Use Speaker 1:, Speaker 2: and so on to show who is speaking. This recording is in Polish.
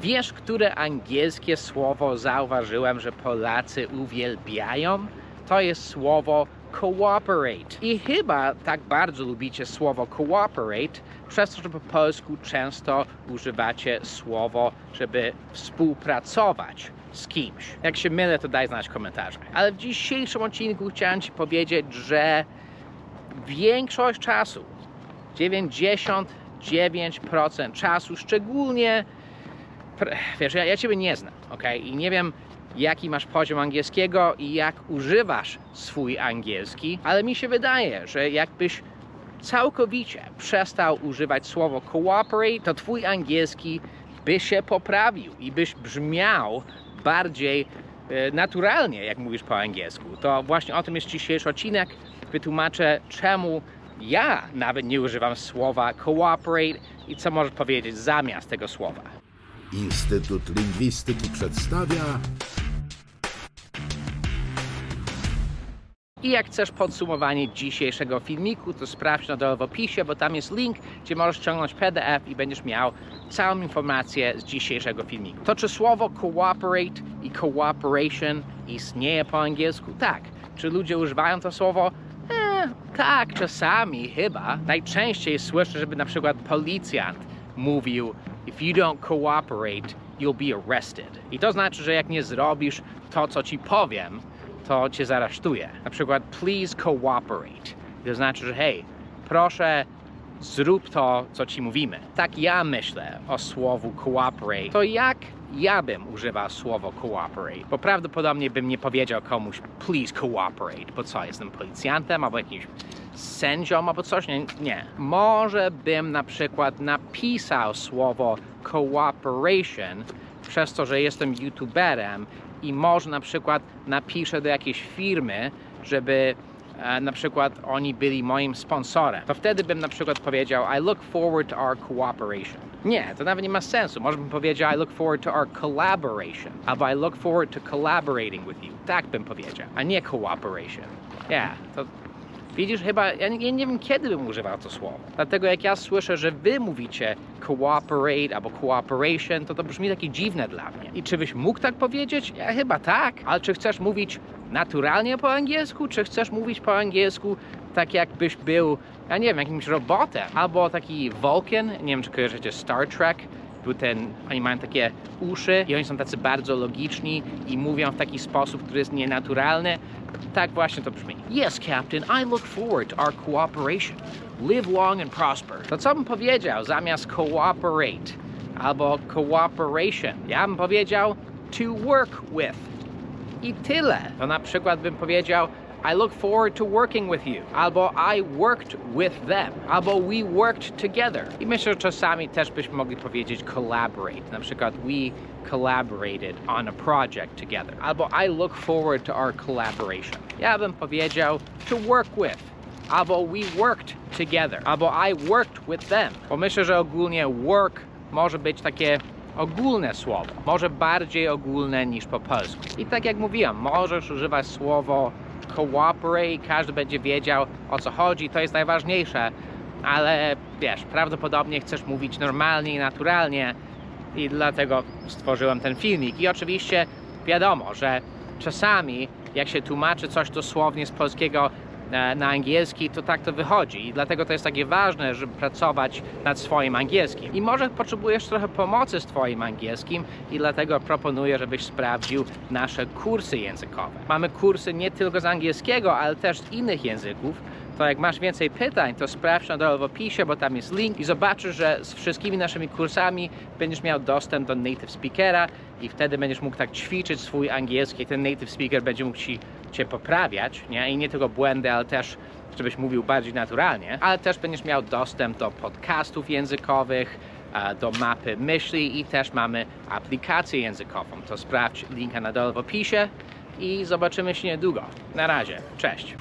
Speaker 1: Wiesz, które angielskie słowo zauważyłem, że Polacy uwielbiają? To jest słowo cooperate. I chyba tak bardzo lubicie słowo cooperate, przez to, że po polsku często używacie słowo, żeby współpracować z kimś. Jak się mylę, to daj znać w komentarzach. Ale w dzisiejszym odcinku chciałem Ci powiedzieć, że większość czasu, 99% czasu, szczególnie wiesz, ja, ja Ciebie nie znam, ok? I nie wiem, jaki masz poziom angielskiego i jak używasz swój angielski, ale mi się wydaje, że jakbyś całkowicie przestał używać słowo cooperate, to Twój angielski by się poprawił i byś brzmiał bardziej e, naturalnie, jak mówisz po angielsku. To właśnie o tym jest dzisiejszy odcinek. Wytłumaczę, czemu ja nawet nie używam słowa cooperate i co możesz powiedzieć zamiast tego słowa.
Speaker 2: Instytut Lingwistyki przedstawia
Speaker 1: I jak chcesz podsumowanie dzisiejszego filmiku, to sprawdź na dole w opisie, bo tam jest link, gdzie możesz ściągnąć PDF i będziesz miał całą informację z dzisiejszego filmiku. To czy słowo cooperate i cooperation istnieje po angielsku? Tak. Czy ludzie używają to słowo? E, tak, czasami chyba. Najczęściej słyszę, żeby na przykład policjant mówił If you don't cooperate, you'll be arrested. I to znaczy, że jak nie zrobisz to, co ci powiem, to cię zaresztuje. Na przykład, please cooperate. To znaczy, że hej, proszę zrób to, co ci mówimy. Tak ja myślę o słowu cooperate. To jak ja bym używał słowo cooperate? Bo prawdopodobnie bym nie powiedział komuś please cooperate, bo co, jestem policjantem albo jakimś sędzią albo coś? Nie, nie. Może bym na przykład napisał słowo cooperation przez to, że jestem youtuberem i może na przykład napiszę do jakiejś firmy, żeby na przykład oni byli moim sponsorem, to wtedy bym na przykład powiedział I look forward to our cooperation. Nie, to nawet nie ma sensu. Może bym powiedział I look forward to our collaboration albo I look forward to collaborating with you. Tak bym powiedział, a nie cooperation. Yeah, to Widzisz, chyba ja nie, ja nie wiem kiedy bym używał to słowo. Dlatego jak ja słyszę, że wy mówicie cooperate albo cooperation, to to brzmi takie dziwne dla mnie. I czy byś mógł tak powiedzieć? Ja chyba tak. Ale czy chcesz mówić naturalnie po angielsku, czy chcesz mówić po angielsku tak jakbyś był, ja nie wiem, jakimś robotem? Albo taki Vulcan, nie wiem czy kojarzycie Star Trek, ten, oni mają takie uszy i oni są tacy bardzo logiczni i mówią w taki sposób, który jest nienaturalny. Tak właśnie to brzmi. Yes, Captain, I look forward to our cooperation. Live long and prosper. To co bym powiedział zamiast cooperate albo cooperation? Ja bym powiedział to work with. I tyle. To na przykład bym powiedział I look forward to working with you. Albo I worked with them. Albo we worked together. I myślę, że czasami też byśmy mogli powiedzieć collaborate. Na przykład we collaborated on a project together. Albo I look forward to our collaboration. Ja bym powiedział to work with. Albo we worked together. Albo I worked with them. Bo myślę, że ogólnie work może być takie ogólne słowo. Może bardziej ogólne niż po polsku. I tak jak mówiłem, możesz używać słowo cooperate, każdy będzie wiedział o co chodzi, to jest najważniejsze, ale wiesz, prawdopodobnie chcesz mówić normalnie i naturalnie i dlatego stworzyłem ten filmik. I oczywiście wiadomo, że czasami jak się tłumaczy coś dosłownie z polskiego na angielski, to tak to wychodzi i dlatego to jest takie ważne, żeby pracować nad swoim angielskim. I może potrzebujesz trochę pomocy z twoim angielskim i dlatego proponuję, żebyś sprawdził nasze kursy językowe. Mamy kursy nie tylko z angielskiego, ale też z innych języków. To jak masz więcej pytań, to sprawdź na dole w opisie, bo tam jest link i zobaczysz, że z wszystkimi naszymi kursami będziesz miał dostęp do native speakera i wtedy będziesz mógł tak ćwiczyć swój angielski. Ten native speaker będzie mógł ci, cię poprawiać, nie? I nie tylko błędy, ale też żebyś mówił bardziej naturalnie, ale też będziesz miał dostęp do podcastów językowych, a, do mapy myśli i też mamy aplikację językową. To sprawdź linka na dole w opisie i zobaczymy się niedługo. Na razie, cześć!